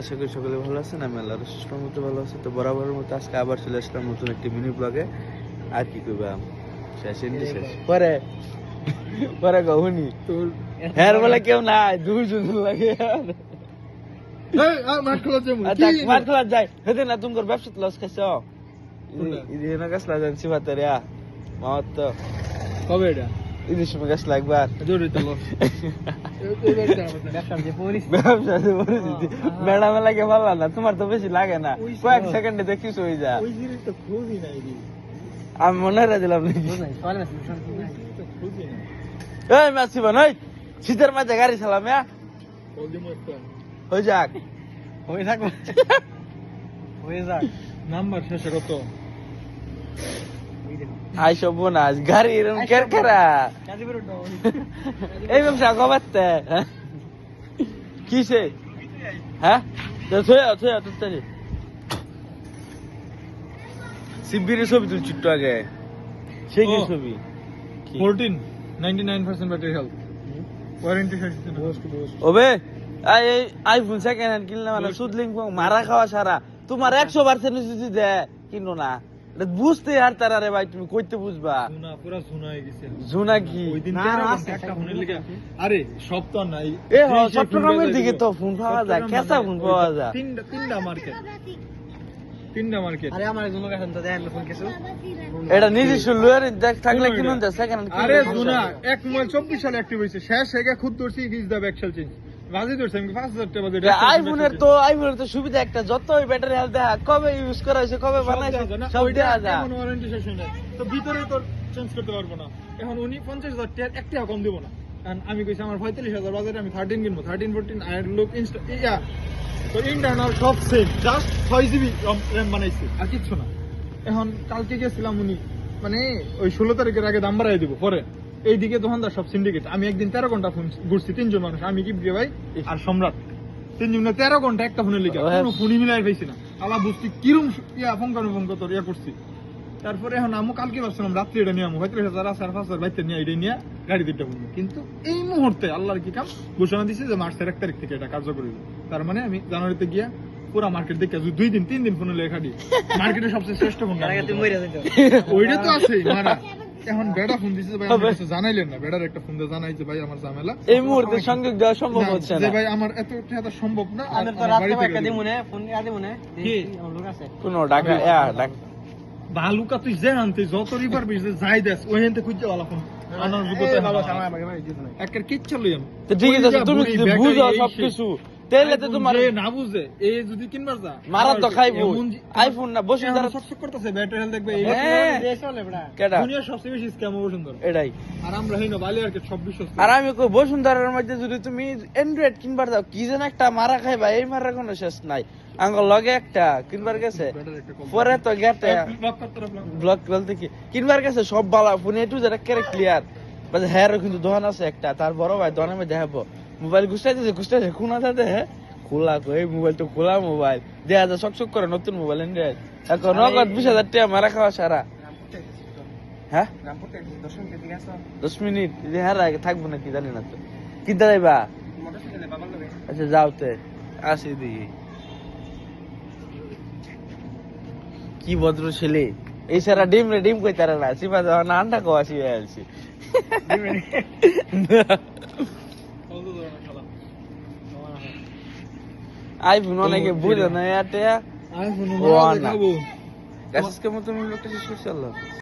আশা করি সকলে ভালো আছেন আমি আল্লাহর সুস্থর মতো ভালো আছি। তো বরাবরের মতো আজকে আবার চলে আসলাম নতুন একটি মিনি ব্লগে আর কি করবা শেষ এন্ডি শেষ। পরে পরে কহুনি। তোর হ্যাঁ বলে কেউ নাই লাগে। আচ্ছা মার খেলা যাই হেতে না তুমি ব্যবসা লস খাইছ? কোনটা? ইদি না গাছ লাগান সিবাতে রে মাওয়াত তো। কবে এটা? সময় গাছ যে পরিস্থিতি। ম্যাডামে লাগে ভালো না তোমার তো বেশি লাগে না। কয়েক সেকেন্ডে দেখি হয়ে যা ওই জিনিস তো খুঁজি নাই রে। আমি মনে হয় দিলাম এই মাসিবা নই শীতের মাঝে গাড়ি চালাম হ্যাঁ? হয়ে যাক। হয়ে থাকবে হয়ে যাক। নাম্বার শেষে কত? আই সব বোনাস গাড়ি এরকম কের কেরা? এই ব্যবসা কবাতে কিসে হ্যাঁ? তো থয়া থয়া তো তাই শিবিরের ছবি আগে। সেই কি? Fourteen ninety nine percent battery health warranty ওবে I iPhone second hand কিনলে মানে সুদলিং মারা খাওয়া সারা। তোমার একশো পার্সেন্ট যদি দে কিনো না। বুঝতে আর তারা রে ভাই তুমি কইতে বুঝবা। জুনা পুরা জুনা হয়ে গেছে জুনা কি? ওই দিন একটা ফোনের আরে সব তো নাই। এ চট্টগ্রামের দিকে তো ফোন পাওয়া যায়, মানে ফোন পাওয়া যায়। তিনটা তিনটা মার্কেট। তিনটা মার্কেট। আরে আমার একজন এখন তো দেয় ফোন কিছু। এটা দেখ থাকলে কিনুন এটা? সেকেন্ড আরে জুনা এক মোবাইল সালে অ্যাক্টিভ হয়েছে। শেষ হেগে খুদ ধরছি হিজ দা ব্যাক চেঞ্জ আমি পাঁচ হাজার টাকা বাজে আইফোনের তো আইফোনের তো সুবিধা একটা যত ব্যাটারি হেলথ দেখা কবে ইউজ করা হয়েছে কবে বানাইছে সব দেওয়া যায়। ওয়ারেন্টি শেষ হয় না তো ভিতরে তো চেঞ্জ করতে পারব না। এখন উনি পঞ্চাশ হাজার টাকা এক টাকা কম দেবো না। কারণ আমি কইছি আমার পঁয়তাল্লিশ হাজার বাজারে আমি থার্টিন কিনবো। থার্টিন ফোরটিন আয়ের লোক ইনস্টা ইয়া তো ইন্টারনাল সব সেম জাস্ট ছয় জিবি র্যাম বানাইছে আর কিচ্ছু না। এখন কালকে গেছিলাম উনি মানে ওই ষোলো তারিখের আগে দাম বাড়াই দিব পরে। এইদিকে দোকানদার সব সিন্ডিকেট আমি একদিন তেরো ঘণ্টা ফোন ঘুরছি তিনজন মানুষ। আমি কি প্রিয় ভাই আর সম্রাট। তিনজন তেরো ঘণ্টা একটা ফোনের লিখে হ্যাঁ। কোনো ফোনই মিলাই পাইছি না। আলা বুঝছি কিরম ইয়া ফোন করব ফোন ইয়া করছি। তারপরে এখন আমু কালকে ভাবছিলাম রাত্রি এটা নিয়ে আমু। হয়তো হাজার আর পাঁচ হাজার বাইতে নিয়ে এটা নিয়ে গাড়ি দুইটা বলব কিন্তু এই মুহূর্তে আল্লাহর কি কাম? ঘোষণা দিছে যে মার্চের এক তারিখ থেকে এটা কার্যকরী। তার মানে আমি জানুয়ারিতে গিয়া পুরা মার্কেট দেখে আসব। দুই দিন তিন দিন ফোনে লেখা দিই মার্কেটে সবচেয়ে শ্রেষ্ঠ ফোন তুমি মরে যাইতো ওইটা তো আছে মারা। এখন বেড়া ফোন দিছে ভাই আমার কাছে জানাইলেন না বেড়ার একটা ফোন দিয়ে জানাইছে ভাই আমার ঝামেলা। এই মুহূর্তে সংযোগ দেওয়া সম্ভব না, যে ভাই আমার এত টাকা সম্ভব না আর তো রাতে একটা দিবো। দিমুনে ফোন আদি কি? আমার লোক আছে। কোনো ডাকা ডাক বালুকা তুই যে আনতে যত রিভার বিশ যাই দেস ওই হেনতে খুঁজতে ভালো ফোন আনার যোগ্যতা বাবা আমার আমাকে মারি দিত না। একের কিচ্ছু লই তো ঠিক আছে তুমি বুঝো সবকিছু। সেই। তো তোমার না বুঝে এই যদি কিনবার যা মারা তো খাইবো আইফোন না বসে যারা শকশক করতেছে ব্যাটারি হেলথ দেখবে এই হ্যাঁ। দেশ হলে বড়া কেডা? দুনিয়ার সবচেয়ে বেশি স্ক্যাম বসুন্ধরা। এটাই। আর আমরা হইনো বালি আর সব্বিশ আর আমি কই বসুন্ধরার মধ্যে যদি তুমি অ্যান্ড্রয়েড কিনবার কি যেন একটা মারা খাইবা এই মারা কোনো শেষ নাই। আঙ্গল লগে একটা কিনবার গেছে? পরে তো গেটে। ব্লক বলতে কি কিনবার গেছে সব বালা ফোন এটু যেটা কেরে ক্লিয়ার হ্যাঁ কিন্তু দোকান আছে একটা তার বড় ভাই দোকানে দেখাবো মোবাইল গুছাই দিয়েছে খুনা হ্যাঁ খোলা কো এই মোবাইল তো খোলা মোবাইল। দেখা যায় চকচক করে নতুন মোবাইল অ্যান্ড্রয়েড এখন নগদ বিশ হাজার টাকা মারা খাওয়া সারা হ্যাঁ দশ মিনিট হ্যাঁ আগে থাকব নাকি জানি না তো কিনতে যাইবা? আচ্ছা যাওতে। আসি দিকে কি ভদ্র ছেলে। এই সারা ডিম রে ডিম কই তারা না সিপা যাওয়া না আন্ডা কো আসি আলছি আইফোন অনেকে বুঝে না এটা আইফোন কেমন তুমি লোকটা শেষ করছি আল্লাহ